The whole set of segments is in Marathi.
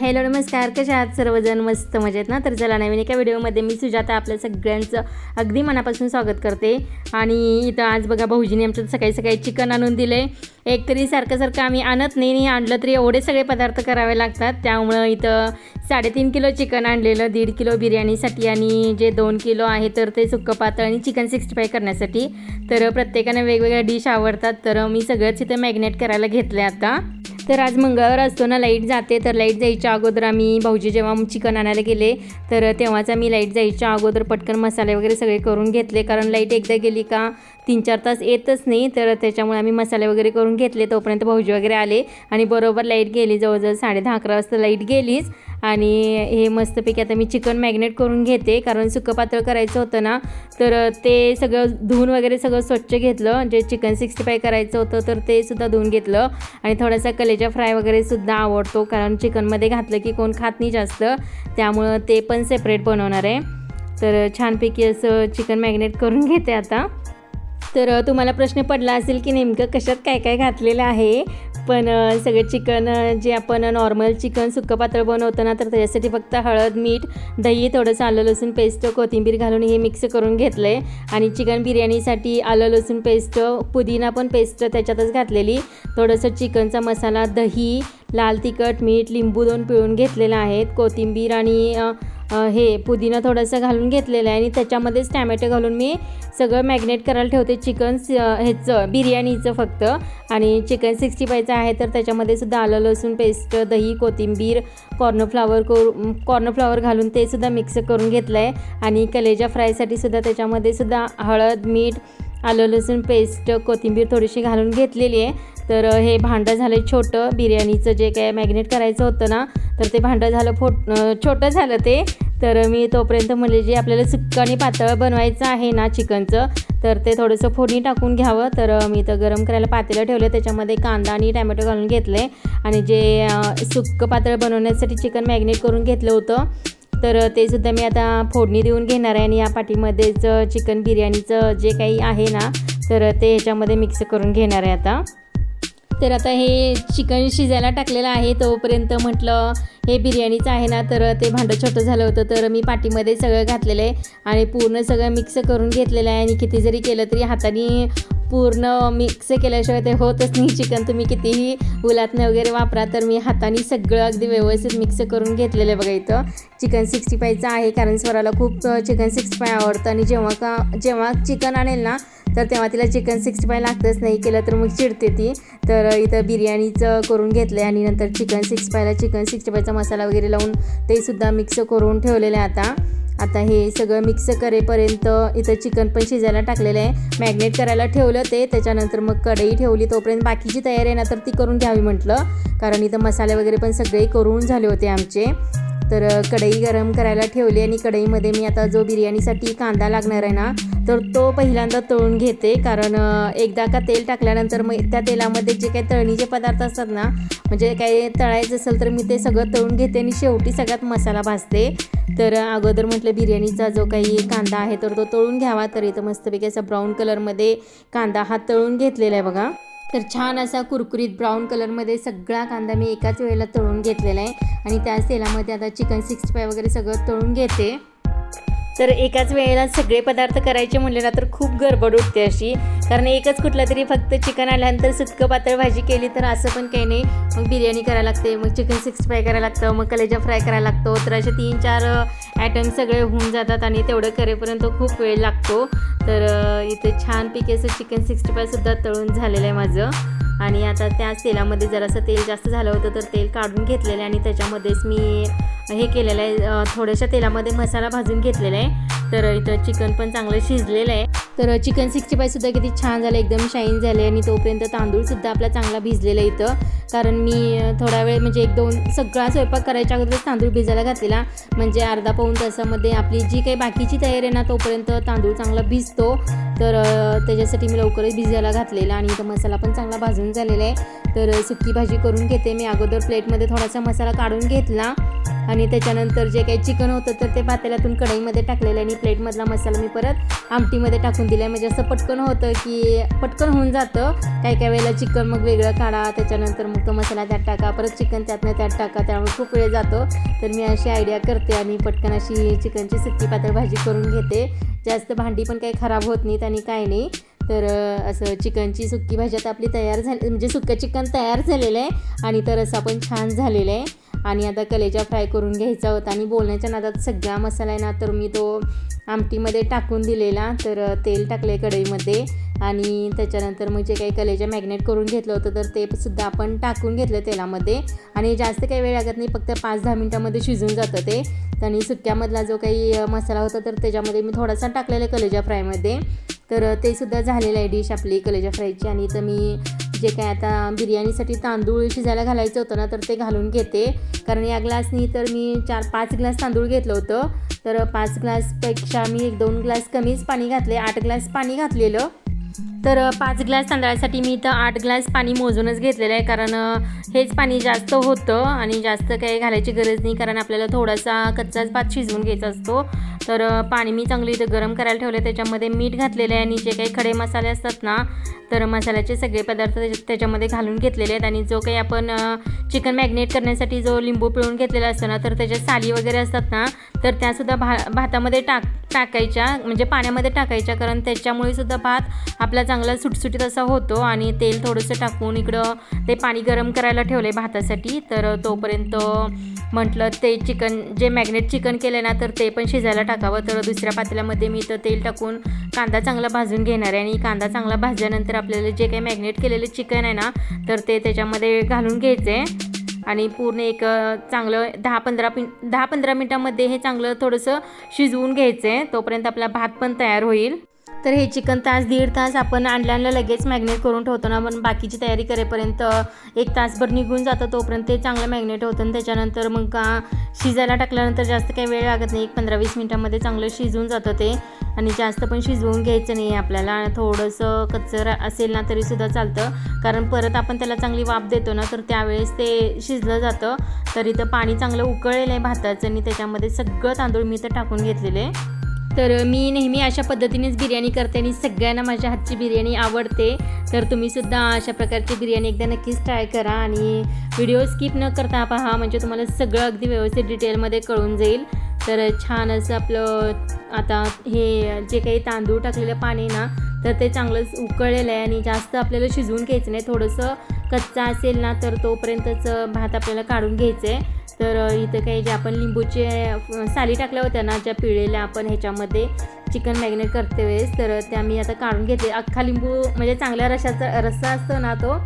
हॅलो नमस्कार. कशा आहात? सर्वजण मस्त मजेत ना? तर चला नवीन एका व्हिडिओमध्ये मी सुजाता आपल्या सगळ्यांचं अगदी मनापासून स्वागत करते. आणि इथं आज बघा भाऊजीने आमच्या सकाळी सकाळी चिकन आणून दिले एक तरी सारखं सारखं आम्ही आणत नाही नाही आणलं तरी एवढे सगळे पदार्थ करावे लागतात. त्यामुळं इथं साडेतीन किलो चिकन आणलेलं दीड किलो बिर्याणीसाठी आणि जे दोन किलो आहे तर ते सुक्कं पातळ आणि चिकन सिक्स्टी फाय करण्यासाठी. तर प्रत्येकाने वेगवेगळ्या डिश आवडतात. तर मी सगळंच इथं मॅग्नेट करायला घेतलं आहे आता. तर आज मंगळवार असतो ना लाइट जाते. तर लाइट जायच्या अगोदर आम्ही भाऊजी जेव्हा चिकन आणायला गेले तर तेव्हाच आम्ही लाइट जायच्या अगोदर पटकन मसाले वगैरे सगळे करून घेतले. कारण लाइट एकदा गेली का तीन चार तास येतच नाही. तर त्याच्यामुळे आम्ही मसाले वगैरे करून घेतले. तोपर्यंत भाऊजी वगैरे आले आणि बरोबर लाइट गेली. जवळजवळ साडे दहा अकरा वाजता लाइट गेलीच. आणि हे मस्तपैकी आता मी चिकन मॅग्नेट करून घेते कारण सुकं पातळ करायचं होतं ना तर ते सगळं धुवून वगैरे सगळं स्वच्छ घेतलं जे चिकन सिक्स्टी फाय करायचं होतं तर ते सुद्धा धुवून घेतलं. आणि थोडासा कलेजा फ्राय वगैरे सुद्धा आवडतो कारण चिकनमध्ये घातलं की कोण खात नाही जास्त त्यामुळं ते पण सेपरेट बनवणार आहे. तर छानपैकी असं चिकन मॅग्नेट करून घेते आता. तर तुम्हाला प्रश्न पडला असेल की नेमकं कशात काय काय घातलेलं आहे? पण सगळे चिकन जे आपण नॉर्मल चिकन सुक्कं पातळ बनवतो ना तर त्याच्यासाठी फक्त हळद मीठ दही थोडंसं आलं लसूण पेस्ट कोथिंबीर घालून हे मिक्स करून घेतलं आहे आणि चिकन बिर्याणीसाठी आलं लसूण पेस्ट पुदिना पण पेस्ट त्याच्यातच घातलेली. थोडंसं चिकनचा मसाला दही लाल तिखट मीठ लिंबू दोन पिळून घेतलेलं आहेत. कोथिंबीर आणि हे पुदिना थोडंसं घालून घेतलेलं आहे आणि त्याच्यामध्येच टॅमॅटो घालून मी सगळं मॅग्नेट करायला ठेवते चिकन ह्याचं बिर्याणीचं फक्त. आणि चिकन सिक्स्टी फायचं आहे तर त्याच्यामध्ये सुद्धा आलं लसूण पेस्ट दही कोथिंबीर कॉर्नफ्लावर करू कॉर्नफ्लावर घालून ते सुद्धा मिक्स करून घेतलं आहे आणि कलेजा फ्रायसाठी सुद्धा त्याच्यामध्ये सुद्धा हळद मीठ आलं लसूण पेस्ट कोथिंबीर थोडीशी घालून घेतलेली आहे. तर हे भांडं झालं छोटं. बिर्याणीचं जे काय मॅग्नेट करायचं होतं ना तर ते भांडं झालं फोट छोटं झालं ते. तर मी तोपर्यंत म्हणजे जे आपल्याला सुक्क आणि पातळ बनवायचं आहे ना चिकनचं तर ते थोडंसं फोडणी टाकून घ्यावं. तर मी तर गरम करायला पातेलं ठेवलं त्याच्यामध्ये कांदा आणि टॅमॅटो घालून घेतले आणि जे सुक्क पातळ बनवण्यासाठी चिकन मॅग्नेट करून घेतलं होतं तर ते सुद्धा मी आता फोडणी देऊन घेणार आहे आणि या पाठीमध्येच चिकन बिर्याणीचं जे काही आहे ना तर ते ह्याच्यामध्ये मिक्स करून घेणार आहे आता. तर आता हे चिकन शिजायला टाकलेलं आहे तोपर्यंत म्हटलं हे बिर्याणीचं आहे ना तर ते भांडं छोटं झालं होतं तर मी पाठीमध्ये सगळं घातलेलं आहे आणि पूर्ण सगळं मिक्स करून घेतलेलं आहे. आणि किती जरी केलं तरी हाताने पूर्ण मिक्स केल्याशिवाय ते होतच नाही. चिकन तुम्ही कितीही उलातनं वगैरे वापरा तर मी हाताने सगळं अगदी व्यवस्थित मिक्स करून घेतलेलं आहे बघा इथं. चिकन सिक्स्टी फायचं आहे कारण स्वराला खूप चिकन सिक्स्टी फाय आवडतं. आणि जेव्हा का जेव्हा चिकन आणेल ना तर तेव्हा तिला चिकन सिक्स्टी फाय लागतंच नाही. केलं तर मग चिडते ती. तर इथं बिर्याणीचं करून घेतलं आहे आणि नंतर चिकन सिक्स्टी फायला चिकन सिक्स्टी फायचा मसाला वगैरे लावून ते सुद्धा मिक्स करून ठेवलेलं आहे आता. आता हे सगळं मिक्स करेपर्यंत इथं चिकन पण शिजायला टाकलेलं आहे. मॅग्नेट करायला ठेवलं ते. त्याच्यानंतर मग कढई ठेवली. तोपर्यंत बाकीची तयारी आहे ना तर ती करून घ्यावी म्हटलं. कारण इथं मसाले वगैरे पण सगळे करून झाले होते आमचे. तर कढई गरम करायला ठेवली आणि कढईमध्ये मी आता जो बिर्याणीसाठी कांदा लागणार आहे ना तर तो पहिल्यांदा तळून घेते कारण एकदा का तेल टाकल्यानंतर मग त्या तेलामध्ये जे काही तळणीचे पदार्थ असतात ना म्हणजे काही तळायचं असेल तर मी ते सगळं तळून घेते आणि शेवटी सगळ्यात मसाला भाजते. तर अगोदर म्हटलं बिर्याणीचा जो काही कांदा आहे तर तो तळून घ्यावा तर इथं मस्तपैकी असा ब्राऊन कलरमध्ये कांदा हा तळून घेतलेला आहे बघा. तर छान असा कुरकुरीत ब्राऊन कलरमध्ये सगळा कांदा मी एकाच वेळेला तळून घेतलेला आहे आणि त्याच तेलामध्ये आता चिकन सिक्स्टी फाय वगैरे सगळं तळून घेते. तर एकाच वेळेला सगळे पदार्थ करायचे म्हणले ना तर खूप गडबड उठते अशी. कारण एकच कुठलं तरी फक्त चिकन आल्यानंतर सुतकं पातळ भाजी केली तर असं पण काही नाही. मग बिर्याणी करायला लागते मग चिकन सिक्स्टी फ्राय करायला लागतं मग कलेजा फ्राय करायला लागतो. तर असे तीन चार ॲटम सगळे होऊन जातात आणि तेवढं करेपर्यंत खूप वेळ लागतो. तर इथे छानपैकी असं चिकन सिक्स्टी फायसुद्धा तळून झालेलं आहे माझं. आणि आता त्याच तेलामध्ये जरासं तेल जास्त झालं होतं तर तेल काढून घेतलेलं आहे आणि त्याच्यामध्येच मी हे केलेलं आहे. थोड्याशा तेलामध्ये मसाला भाजून घेतलेला आहे. तर इथं चिकन पण चांगलं शिजलेलं आहे. तर चिकन सिक्स्टी फायसुद्धा किती छान झालं एकदम शाईन झाले आणि तोपर्यंत तांदूळसुद्धा आपला चांगला भिजलेला आहे इथं. कारण मी थोडा वेळ म्हणजे एक दोन सगळा स्वयंपाक करायच्या अगोदरच तांदूळ भिजायला घातलेला. म्हणजे अर्धा पाऊन तासामध्ये आपली जी काही बाकीची तयारी आहे ना तोपर्यंत तांदूळ चांगला भिजतो. तर त्याच्यासाठी मी लवकरच भिजायला घातलेला आणि इथं मसाला पण चांगला भाजून झालेला आहे. तर सुकी भाजी करून घेते मी. अगोदर प्लेटमध्ये थोडासा मसाला काढून घेतला आणि त्याच्यानंतर जे काही चिकन होतं तर ते पातेल्यातून कढईमध्ये टाकलेलं आणि प्लेटमधला मसाला मी परत आमटीमध्ये टाकून दिला आहे. म्हणजे असं पटकन होतं की पटकन होऊन जातं. काही काही वेळेला चिकन मग वेगळं काढा त्याच्यानंतर मग तो मसाला त्यात टाका परत चिकन त्यातनं त्यात टाका त्यामुळे खूप वेळ जातो. तर मी अशी आयडिया करते आणि पटकन अशी चिकनची सुकी पातळ भाजी करून घेते. जास्त भांडी पण काही खराब होत नाहीत आणि काही नाही. तर असं चिकनची सुक्की भाजी आता आपली तयार झाली म्हणजे सुक्कं चिकन तयार झालेलं आहे आणि तर असं पण छान झालेला आहे. आणि आता कलेजा फ्राय करून घ्यायचा होता आणि बोलण्याच्या नादात सगळा मसाला आहे ना तर मी तो आमटीमध्ये टाकून दिलेला. तर तेल टाकले कढईमध्ये. आणि त्याच्यानंतर मग जे काही कलेजा मॅग्नेट करून घेतलं होतं तर ते सुद्धा आपण टाकून घेतलं तेलामध्ये. आणि जास्त काही वेळ लागत नाही फक्त पाच दहा मिनटामध्ये शिजून जातं ते. आणि सुक्यामधला जो काही मसाला होता तर त्याच्यामध्ये मी थोडासा टाकलेला आहे कलेजा फ्रायमध्ये. तर ते सुद्धा झालेलं आहे डिश आपली कलेजा फ्रायची. आणि तर मी जे काय आता बिर्याणीसाठी तांदूळ शिजायला घालायचं होतं ना तर ते घालून घेते. कारण या ग्लासनी तर मी चार पाच ग्लास तांदूळ घेतलं होतं. तर पाच ग्लासपेक्षा मी एक दोन ग्लास कमीच पाणी घातले आठ ग्लास पाणी घातलेलं. तर पाच ग्लास तांदळासाठी मी इथं आठ ग्लास पाणी मोजूनच घेतलेलं आहे. कारण हेच पाणी जास्त होतं आणि जास्त काही घालायची गरज नाही. कारण आपल्याला थोडासा कच्चाच भात शिजवून घ्यायचा असतो. तर पाणी मी चांगलं इथं गरम करायला ठेवलं त्याच्यामध्ये मीठ घातलेलं आहे आणि जे काही खडे मसाले असतात ना तर मसाल्याचे सगळे पदार्थ त्याच्यामध्ये घालून घेतलेले आहेत. आणि जो काही आपण चिकन मॅग्नेट करण्यासाठी जो लिंबू पिळून घेतलेला असतो ना तर त्याच्या साली वगैरे असतात ना तर त्यासुद्धा भा भातामध्ये टाक टाकायच्या म्हणजे पाण्यामध्ये टाकायच्या. कारण त्याच्यामुळे सुद्धा भात आपला चांगला चांगला सुटसुटीत असा होतो आणि तेल थोडंसं टाकून इकडं ते पाणी गरम करायला ठेवलं आहे भातासाठी. तर तोपर्यंत म्हटलं ते चिकन जे मॅग्नेट चिकन केलं ना तर ते पण शिजायला टाकावं. तर दुसऱ्या पातेल्यामध्ये मी तर तेल टाकून कांदा चांगला भाजून घेणार आहे. आणि कांदा चांगला भाजल्यानंतर आपल्याला जे काही मॅग्नेट केलेलं चिकन आहे ना तर ते त्याच्यामध्ये घालून घ्यायचं आहे आणि पूर्ण एक चांगलं दहा पंधरा मिन दहा पंधरा मिनटामध्ये हे चांगलं थोडंसं शिजवून घ्यायचं आहे तोपर्यंत आपला भात पण तयार होईल. तर हे चिकन तास दीड तास आपण आणल्यानं लगेच मॅग्नेट करून ठेवतो ना पण बाकीची तयारी करेपर्यंत एक तासभर निघून जातं तोपर्यंत ते चांगलं मॅग्नेट होतं आणि त्याच्यानंतर मग का शिजायला टाकल्यानंतर जास्त काही वेळ लागत नाही एक पंधरा वीस मिनटामध्ये चांगलं शिजून जातं ते. आणि जास्त पण शिजवून घ्यायचं नाही आहे आपल्याला थोडंसं कच्चर असेल ना तरीसुद्धा चालतं. कारण परत आपण त्याला चांगली वाफ देतो ना तर त्यावेळेस ते शिजलं जातं. तरी तर पाणी चांगलं उकळलेलं आहे भाताचं आणि त्याच्यामध्ये सगळं तांदूळ मी इथं टाकून घेतलेले आहे. तर मी नेहमी अशा पद्धतीनेच बिर्याणी करते आणि सगळ्यांना माझ्या हातची बिर्याणी आवडते. तर तुम्हीसुद्धा अशा प्रकारची बिर्याणी एकदा नक्कीच ट्राय करा आणि व्हिडिओ स्किप न करता पहा म्हणजे तुम्हाला सगळं अगदी व्यवस्थित डिटेलमध्ये कळून जाईल. तर छान असं आपलं आता हे जे काही तांदूळ टाकलेलं पाणी ना तर ते चांगलंच उकळलेलं आहे आणि जास्त आपल्याला शिजवून घ्यायचं नाही. थोडंसं कच्चा असेल ना तर तोपर्यंतच भात आपल्याला काढून घ्यायचं आहे तर इथं काही जे आपण लिंबूचे साली टाकल्या होत्या ना ज्या पिळलेल्या आपण ह्याच्यामध्ये चिकन मॅग्नेट करते वेळेस तर त्या मी आता काढून घेतले. अख्खा लिंबू म्हणजे चांगल्या रशाचा रस्सा असतो ना तो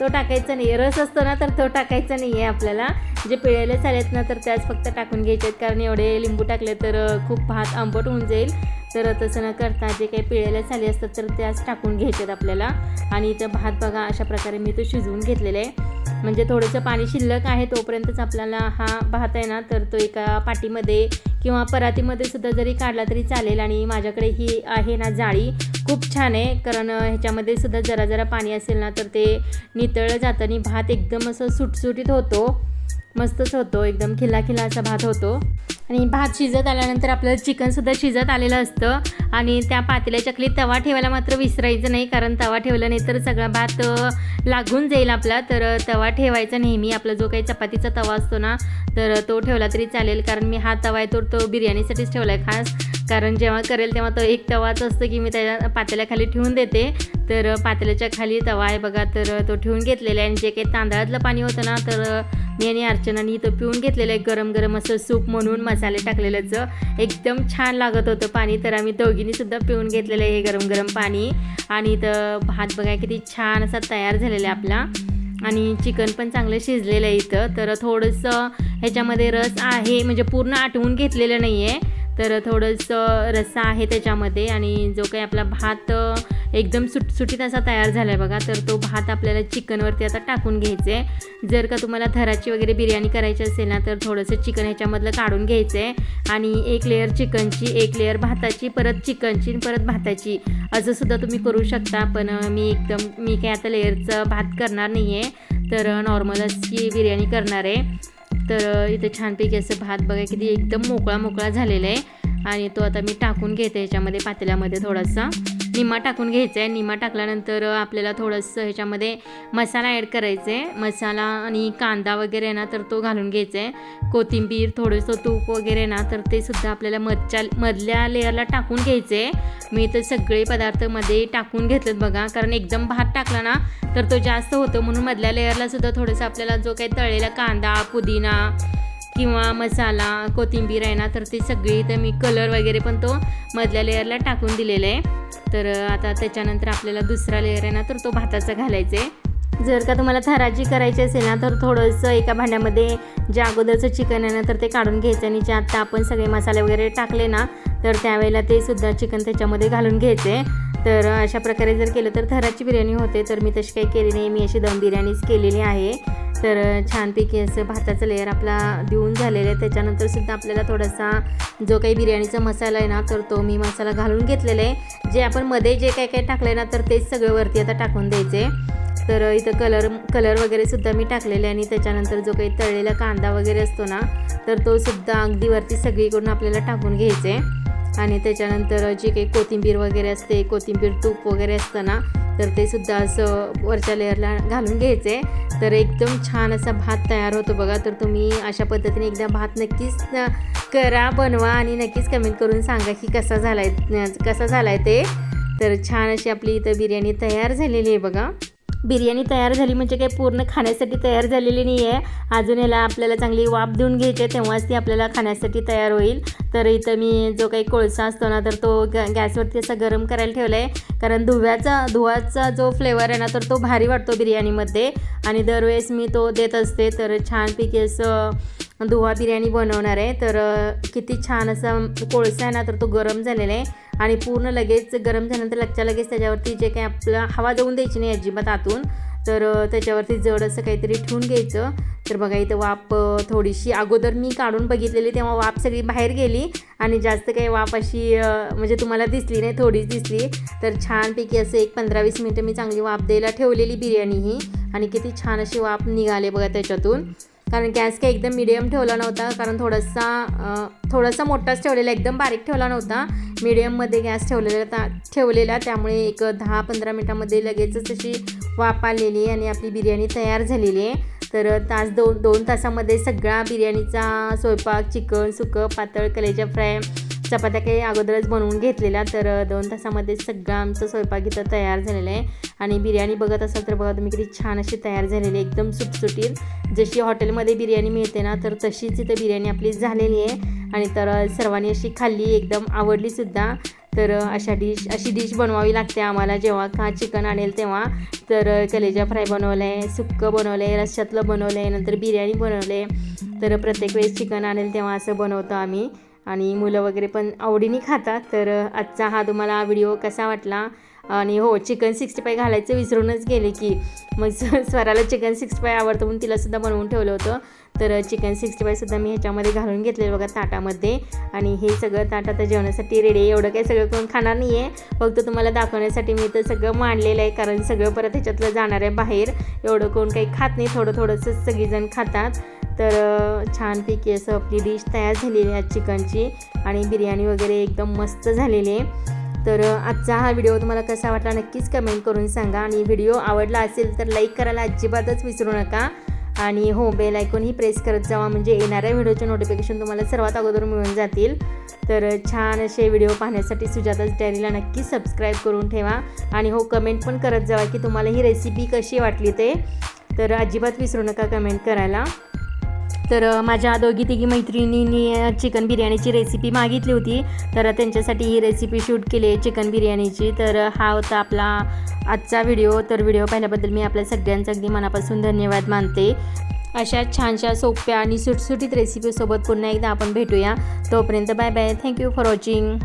तो टाकायचा नाही रस असतो ना तर तो टाकायचा नाही आहे आपल्याला. जे पिळलेले सालेत ना तर त्याच फक्त टाकून घ्यायचे आहेत. कारण एवढे लिंबू टाकले तर खूप भात आंबट होऊन जाईल. तर तसं न करता जे काही पिळलेल्या चाले असतात तर त्याच टाकून घ्यायचे आहेत आपल्याला. आणि इथं भात बघा अशा प्रकारे मी तो शिजवून घेतलेला आहे. म्हणजे थोडंसं पाणी शिल्लक आहे तोपर्यंतच आपल्याला हा भात आहे ना तर तो एका पाटीमध्ये किंवा परातीमध्ये सुद्धा जरी काढला तरी चालेल आणि माझ्याकडे ही आहे ना जाळी. खूप छान आहे कारण ह्याच्यामध्ये सुद्धा जरा जरा पाणी असेल ना तर ते नितळलं जातं आणि भात एकदम असं सुटसुटीत होतो. मस्तच होतो एकदम खिला खिला असा भात होतो. आणि भात शिजत आल्यानंतर आपलं चिकनसुद्धा शिजत आलेलं असतं. आणि त्या पातेल्या चकलीत तवा ठेवायला मात्र विसरायचं नाही कारण तवा ठेवला नाही तर सगळा भात लागून जाईल आपला. तर तवा ठेवायचा नेहमी. आपला जो काही चपातीचा तवा असतो ना तर तो ठेवला तरी चालेल. कारण मी हा तवा आहे तो तो बिर्याणीसाठीच ठेवला आहे खास. कारण जेव्हा करेल तेव्हा तो एक तवाच असतं की मी त्या पातेल्याखाली ठेवून देते. तर पातेल्याच्या खाली तवा आहे बघा. तर तो ठेवून घेतलेला आहे. आणि जे काही तांदळातलं पाणी होतं ना तर मी आणि अर्चनानी इथं पिऊन घेतलेलं आहे गरम गरम असं सूप म्हणून मसाले टाकलेलंचं एकदम छान लागत होतं पाणी तर आम्ही दोघींनीसुद्धा पिऊन घेतलेलं आहे हे गरम गरम पाणी. आणि इथं भात बघा किती छान असा तयार झालेला आहे आपला. आणि चिकन पण चांगलं शिजलेलं आहे इथं. तर थोडंसं ह्याच्यामध्ये रस आहे म्हणजे पूर्ण आटवून घेतलेलं नाही आहे तर थोडंसं रस्सा आहे त्याच्यामध्ये आणि जो काही आपला भात एकदम एकदम सुटसुटीत असा तयार झाला आहे बघा तर तो भात आपल्याला चिकनवरती आता टाकून घ्यायचं आहे जर का तुम्हाला थराची वगैरे बिर्याणी करायची असेल ना तर थोडंसं चिकन ह्याच्यामधलं काढून घ्यायचं आहे आणि एक लेअर चिकनची एक लेअर भाताची परत चिकनची आणि परत भाताची. असं सुद्धा तुम्ही करू शकता पण मी एकदम मी काय आता लेअरचं भात करणार नाही आहे तर नॉर्मल अशी बिर्याणी करणार आहे. तर इथे इथं छानपैकी असं भात बघा किती एकदम मोकळा मोकळा झालेला आहे. आणि तो आता मी टाकून घेते याच्यामध्ये पातेल्यामध्ये थोडासा. निमा टाकून घ्यायचा आहे. निमा टाकल्यानंतर आपल्याला थोडंसं ह्याच्यामध्ये मसाला ॲड करायचा आहे मसाला आणि कांदा वगैरे ना तर तो घालून घ्यायचा आहे कोथिंबीर थोडंसं तूप वगैरे ना तर ते सुद्धा आपल्याला मधच्या मधल्या लेअरला टाकून घ्यायचं आहे मी तर सगळे पदार्थमध्ये टाकून घेतलेत बघा. कारण एकदम भात टाकला ना तर तो जास्त होतो. म्हणून मधल्या लेअरला सुद्धा थोडंसं आपल्याला जो काही तळलेला कांदा पुदिना किंवा मसाला कोथिंबीर आहे ना तर ती सगळी तर मी कलर वगैरे पण तो मधल्या लेअरला टाकून दिलेला आहे. तर आता त्याच्यानंतर आपल्याला दुसरा लेअर आहे ना तर तो भाताचा घालायचा आहे. जर का तुम्हाला थराची करायची असेल ना तर थोडंसं एका भांड्यामध्ये जे अगोदरचं चिकन आहे ना तर ते काढून घ्यायचं आणि जे आत्ता आपण सगळे मसाले वगैरे टाकले ना तर त्यावेळेला ते सुद्धा चिकन त्याच्यामध्ये घालून घ्यायचे. तर अशा प्रकारे जर केलं तर थराची बिर्याणी होते. तर मी तशी काही केली नाही. मी अशी दम बिर्याणीच केलेली आहे. तर छानपैकी असं भाताचं लेअर आपला देऊन झालेलं आहे. त्याच्यानंतर सुद्धा आपल्याला थोडासा जो काही बिर्याणीचा मसाला आहे ना तर तो मी मसाला घालून घेतलेला आहे. जे आपण मध्ये जे काही काही टाकलं आहे ना तर तेच सगळं वरती आता टाकून द्यायचे. तर इथं कलर कलर वगैरे सुद्धा मी टाकलेले आणि त्याच्यानंतर जो काही तळलेला कांदा वगैरे असतो ना तर तो सुद्धा अगदी वरती सगळीकडून आपल्याला टाकून घ्यायचे. आणि त्याच्यानंतर जे काही कोथिंबीर वगैरे असते कोथिंबीर तूप वगैरे असतं ना तर ते सुद्धा असं वरच्या लेअरला घालून घ्यायचे. तर एकदम छान असा भात तयार होतो बघा. तर तुम्ही अशा पद्धतीने एकदा भात नक्कीच करा बनवा आणि नक्कीच कमेंट करून सांगा की कसा झाला आहे कसा झाला आहे ते. तर छान अशी आपली इथं बिर्याणी तयार झालेली आहे बघा. बिर्याणी तयार झाली म्हणजे काही पूर्ण खाण्यासाठी तयार झालेली नाही आहे अजून याला आपल्याला चांगली वाफ देऊन घ्यायची आहे तेव्हाच ती आपल्याला खाण्यासाठी तयार होईल. तर इथं मी जो काही कोळसा असतो ना तर तो गॅ गॅसवरती असा गरम करायला ठेवला आहे कारण धुव्याचा धुवाचा जो फ्लेवर आहे ना तर तो भारी वाटतो बिर्याणीमध्ये. आणि दरवेळेस मी तो देत असते तर छानपैकी असं धुवा बिर्याणी बनवणार आहे. तर किती छान असा कोळसा आहे ना तर तो गरम झालेला आहे. आणि पूर्ण लगेच गरम झाल्यानंतर लगच्या लगेच त्याच्यावरती जे काही आपलं हवा देऊन द्यायची नाही अजिबात आतून तर त्याच्यावरती जड असं काहीतरी ठेवून घ्यायचं. तर बघा इथं वाफ थोडीशी अगोदर मी काढून बघितलेली तेव्हा वाफ सगळी बाहेर गेली आणि जास्त काही वाफ अशी म्हणजे तुम्हाला दिसली नाही थोडीच दिसली. तर छानपैकी असं एक पंधरा वीस मिनटं मी चांगली वाफ द्यायला ठेवलेली बिर्याणी ही. आणि किती छान अशी वाफ निघाले बघा त्याच्यातून. कारण गॅस काही एकदम मिडियम ठेवला नव्हता. कारण थोडासा थोडासा मोठाच ठेवलेला एकदम बारीक ठेवला नव्हता. मिडियममध्ये गॅस ठेवलेला ता ठेवलेला. त्यामुळे एक दहा पंधरा मिनटामध्ये लगेचच अशी वाफ आलेली आहे आणि आपली बिर्याणी तयार झालेली आहे. तर तास दोन दोन तासामध्ये सगळा बिर्याणीचा स्वयंपाक चिकन सुकं पातळ कलेजा फ्राय चपात्या काही अगोदरच बनवून घेतलेल्या तर दोन तासामध्ये सगळं आमचं स्वयंपाक इथं तयार झालेलं आहे. आणि बिर्याणी बघत असाल तर बघा तुम्ही किती छान अशी तयार झालेली आहे एकदम सुटसुटीत. जशी हॉटेलमध्ये बिर्याणी मिळते ना तर तशीच इथं बिर्याणी आपली झालेली आहे. आणि तर सर्वांनी अशी खाल्ली एकदम आवडलीसुद्धा तर अशा डिश अशी डिश बनवावी लागते आम्हाला जेव्हा का चिकन आणेल तेव्हा. तर कलेजा फ्राय बनवलं आहे सुक्कं बनवलं आहे रश्श्यातलं बनवलं आहे नंतर बिर्याणी बनवलं आहे तर प्रत्येक वेळेस चिकन आणेल तेव्हा असं बनवतो आम्ही. आणि मुलं वगैरे पण आवडीने खातात. तर आजचा हा तुम्हाला व्हिडिओ कसा वाटला? आणि हो चिकन सिक्स्टी फाय घालायचं विसरूनच गेले की मग स्वराला चिकन सिक्स्टी फाय आवडतं म्हणून तिलासुद्धा बनवून ठेवलं होतं. तर चिकन सिक्स्टी फायसुद्धा मी ह्याच्यामध्ये घालून घेतलेलं बघा ताटामध्ये. आणि हे सगळं ताट आता जेवणासाठी रेडी आहे. एवढं काही सगळं कोण खाणार नाही आहे फक्त तुम्हाला दाखवण्यासाठी मी तर सगळं मांडलेलं आहे. कारण सगळं परत ह्याच्यातलं जाणार आहे बाहेर. एवढं कोण काही खात नाही. थोडं थोडंसं सगळीजण खातात. तर छानपैकी असं आपली डिश तयार झालेली आहे चिकनची आणि बिर्याणी वगैरे एकदम मस्त झालेली आहे. तर आजचा हा व्हिडिओ तुम्हाला कसा वाटला नक्कीच कमेंट करून सांगा आणि व्हिडिओ आवडला असेल तर लाईक करायला अजिबातच विसरू नका. आणि हो बेल आयकॉनही प्रेस करत जावा म्हणजे येणाऱ्या व्हिडिओचे नोटिफिकेशन तुम्हाला सर्वात अगोदर मिळून जातील. तर छान असे व्हिडिओ पाहण्यासाठी सुजाताच डायरीला नक्की सबस्क्राईब करून ठेवा आणि हो कमेंट पण करत जावा की तुम्हाला ही रेसिपी कशी वाटली ते. तर अजिबात विसरू नका कमेंट करायला. तर माझ्या दोघी तिघी मैत्रिणींनी चिकन बिर्याणीची रेसिपी मागितली होती. तर त्यांच्यासाठी ही रेसिपी शूट केली आहे चिकन बिर्याणीची. तर हा होता आपला आजचा व्हिडिओ तर व्हिडिओ पाहिल्याबद्दल मी आपल्या सगळ्यांचं अगदी मनापासून धन्यवाद मानते. अशा छानशा सोप्या आणि सुटसुटीत रेसिपीसोबत पुन्हा एकदा आपण भेटूया. तोपर्यंत bye bye thank you for watching